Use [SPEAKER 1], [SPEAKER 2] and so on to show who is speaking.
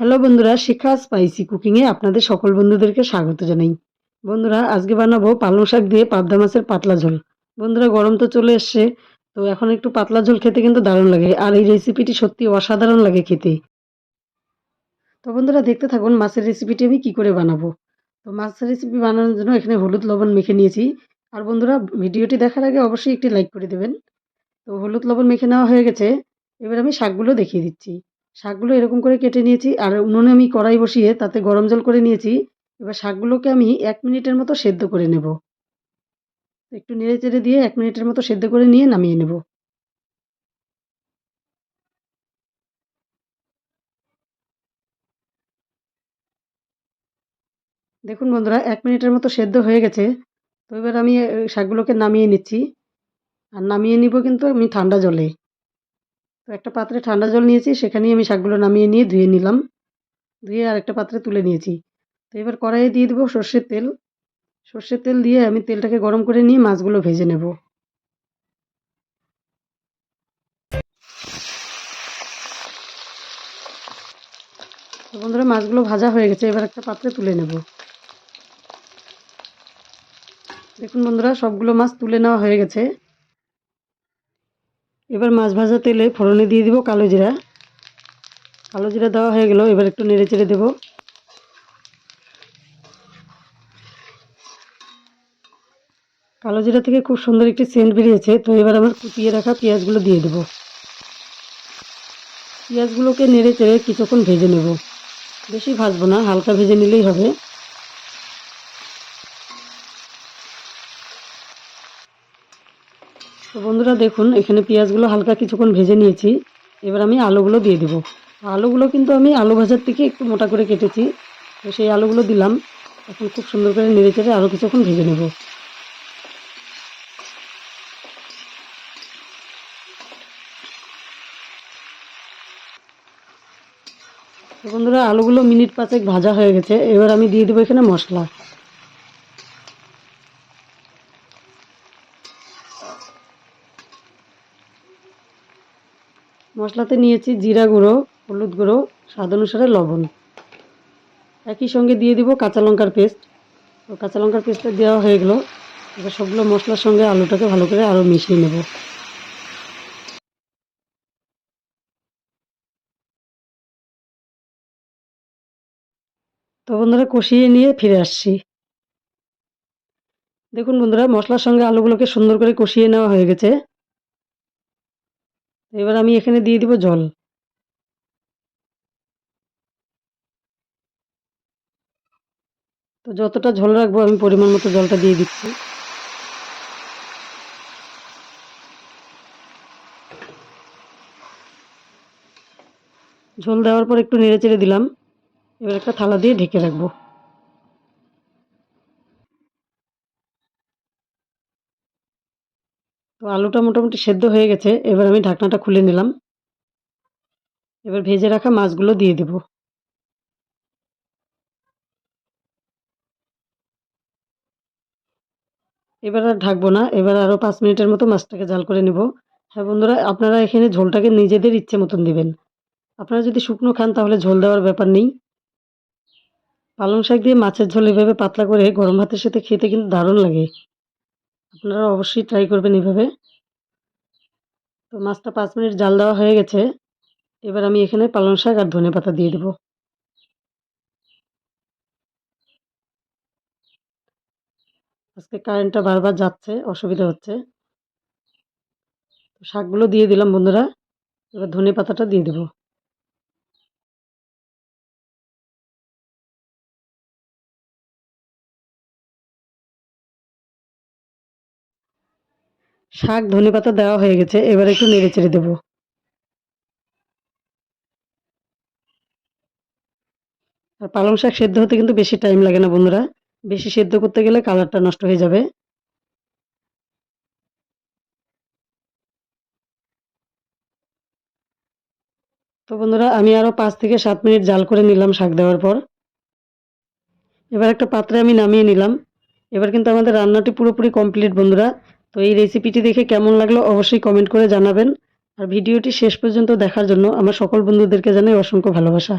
[SPEAKER 1] Hello বন্ধুরা, শিখা spicy কুকিংয়ে আপনাদের সকল বন্ধুদেরকে স্বাগত জানাই। বন্ধুরা, আজকে বানাবো পালং শাক দিয়ে পাবদা মাছের পাতলা ঝোল। বন্ধুরা, গরম তো চলে এসছে, তো এখন একটু পাতলা ঝোল খেতে কিন্তু দারুণ লাগে, আর এই রেসিপিটি সত্যি অসাধারণ লাগে খেতে। তো বন্ধুরা, দেখতে থাকুন মাছের রেসিপিটি আমি কি করে বানাবো। তো মাছের রেসিপি বানানোর জন্য এখানে হলুদ, লবণ মেখে নিয়েছি। আর বন্ধুরা, ভিডিওটি দেখার আগে অবশ্যই একটি লাইক করে দেবেন। তো হলুদ, লবণ মেখে নেওয়া হয়ে গেছে, এবার আমি শাকগুলো দেখিয়ে দিচ্ছি। শাকগুলো এরকম করে কেটে নিয়েছি, আর উনুনে আমি কড়াই বসিয়ে তাতে গরম জল করে নিয়েছি। এবার শাকগুলোকে আমি এক মিনিটের মতো সেদ্ধ করে নেব। একটু নেড়ে চেড়ে দিয়ে এক মিনিটের মতো সেদ্ধ করে নিয়ে নামিয়ে নেব। দেখুন বন্ধুরা, এক মিনিটের মতো সেদ্ধ হয়ে গেছে। তো এবার আমি শাকগুলোকে নামিয়ে নিচ্ছি। আর নামিয়ে নিব কিন্তু আমি ঠান্ডা জলে। তো একটা পাত্রে ঠান্ডা জল নিয়েছি, সেখানেই আমি শাকগুলো নামিয়ে নিয়ে ধুয়ে নিলাম। ধুয়ে আর একটা পাত্রে তুলে নিয়েছি। তো এবার কড়াইয়ে দিয়ে দেবো সর্ষের তেল। সর্ষের তেল দিয়ে আমি তেলটাকে গরম করে নিয়ে মাছগুলো ভেজে নেব। বন্ধুরা, মাছগুলো ভাজা হয়ে গেছে, এবার একটা পাত্রে তুলে নেব। দেখুন বন্ধুরা, সবগুলো মাছ তুলে নেওয়া হয়ে গেছে। এবার মাছ ভাজা তেলে ফোড়নে দিয়ে দিব কালো জিরা। কালো জিরা দেওয়া হয়ে গেল, এবার একটু নেড়ে চেড়ে দেবো। কালো জিরা থেকে খুব সুন্দর একটি সেন্ট বেরিয়েছে, তো এবার আমার কুপিয়ে রাখা পেঁয়াজগুলো দিয়ে দেবো। পেঁয়াজগুলোকে নেড়ে চেড়ে কিছুক্ষণ ভেজে নেব। বেশি ভাজবো না, হালকা ভেজে নিলেই হবে। বন্ধুরা দেখুন, এখানে পেঁয়াজগুলো হালকা কিছুক্ষণ ভেজে নিয়েছি। এবার আমি আলুগুলো দিয়ে দেবো। আলুগুলো কিন্তু আমি আলু ভাজার থেকে একটু মোটা করে কেটেছি। তো সেই আলুগুলো দিলাম। এখন খুব সুন্দর করে নেড়ে চেড়ে আরও কিছুক্ষণ ভেজে নেব। বন্ধুরা, আলুগুলো মিনিট পাঁচেক ভাজা হয়ে গেছে। এবার আমি দিয়ে দেবো এখানে মশলা। মশলাতে নিয়েছি জিরা গুঁড়ো, হলুদ গুঁড়ো, স্বাদ অনুসারে লবণ। একই সঙ্গে দিয়ে দিব কাঁচা লঙ্কার পেস্ট। তো কাঁচা লঙ্কার পেস্টটা দেওয়া হয়ে গেলো। এবার সবগুলো মশলার সঙ্গে আলুটাকে ভালো করে আরও মিশিয়ে নেব। তো বন্ধুরা কষিয়ে নিয়ে ফিরে আসছি। দেখুন বন্ধুরা, মশলার সঙ্গে আলুগুলোকে সুন্দর করে কষিয়ে নেওয়া হয়ে গেছে। এবার আমি এখানে দিয়ে দিব জল। তো যতটা ঝোল রাখব, আমি পরিমাণ মতো জলটা দিয়ে দিচ্ছি। ঝোল দেওয়ার পর একটু নেড়ে চেড়ে দিলাম। এবার একটা থালা দিয়ে ঢেকে রাখব। তো আলুটা মোটামুটি সেদ্ধ হয়ে গেছে, এবার আমি ঢাকনাটা খুলে নিলাম। এবার ভেজে রাখা মাছগুলো দিয়ে দেব। এবার আর ঢাকবো না, এবার আরও পাঁচ মিনিটের মতো মাছটাকে জাল করে নেব। হ্যাঁ বন্ধুরা, আপনারা এখানে ঝোলটাকে নিজেদের ইচ্ছে মতন দিবেন। আপনারা যদি শুকনো খান তাহলে ঝোল দেওয়ার ব্যাপার নেই। পালং শাক দিয়ে মাছের ঝোল এভাবে পাতলা করে গরম ভাতের সাথে খেতে কিন্তু দারুণ লাগে। আপনারা অবশ্যই ট্রাই করবেন এভাবে। তো মাছটা পাঁচ মিনিট জাল দেওয়া হয়ে গেছে। এবার আমি এখানে পালং শাক আর ধনে পাতা দিয়ে দেবো। আজকে কারেন্টটা বারবার যাচ্ছে, অসুবিধা হচ্ছে। শাকগুলো দিয়ে দিলাম বন্ধুরা। এবার ধনে পাতাটা দিয়ে দেবো। শাক ধনে পাতা দেওয়া হয়ে গেছে, এবার একটু নেড়ে চেড়ে দেবো। আর পালং শাক সেদ্ধ হতে কিন্তু বেশি টাইম লাগে না বন্ধুরা। বেশি সেদ্ধ করতে গেলে কালারটা নষ্ট হয়ে যাবে। তো বন্ধুরা, আমি আরও পাঁচ থেকে সাত মিনিট জাল করে নিলাম শাক দেওয়ার পর। এবার একটা পাত্রে আমি নামিয়ে নিলাম। এবার কিন্তু আমাদের রান্নাটি পুরোপুরি কমপ্লিট বন্ধুরা। তো এই রেসিপিটি দেখে কেমন লাগল অবশ্যই কমেন্ট করে জানাবেন। আর ভিডিওটি শেষ পর্যন্ত দেখার জন্য আমার সকল বন্ধুদেরকে জানাই অসংখ্য ভালোবাসা।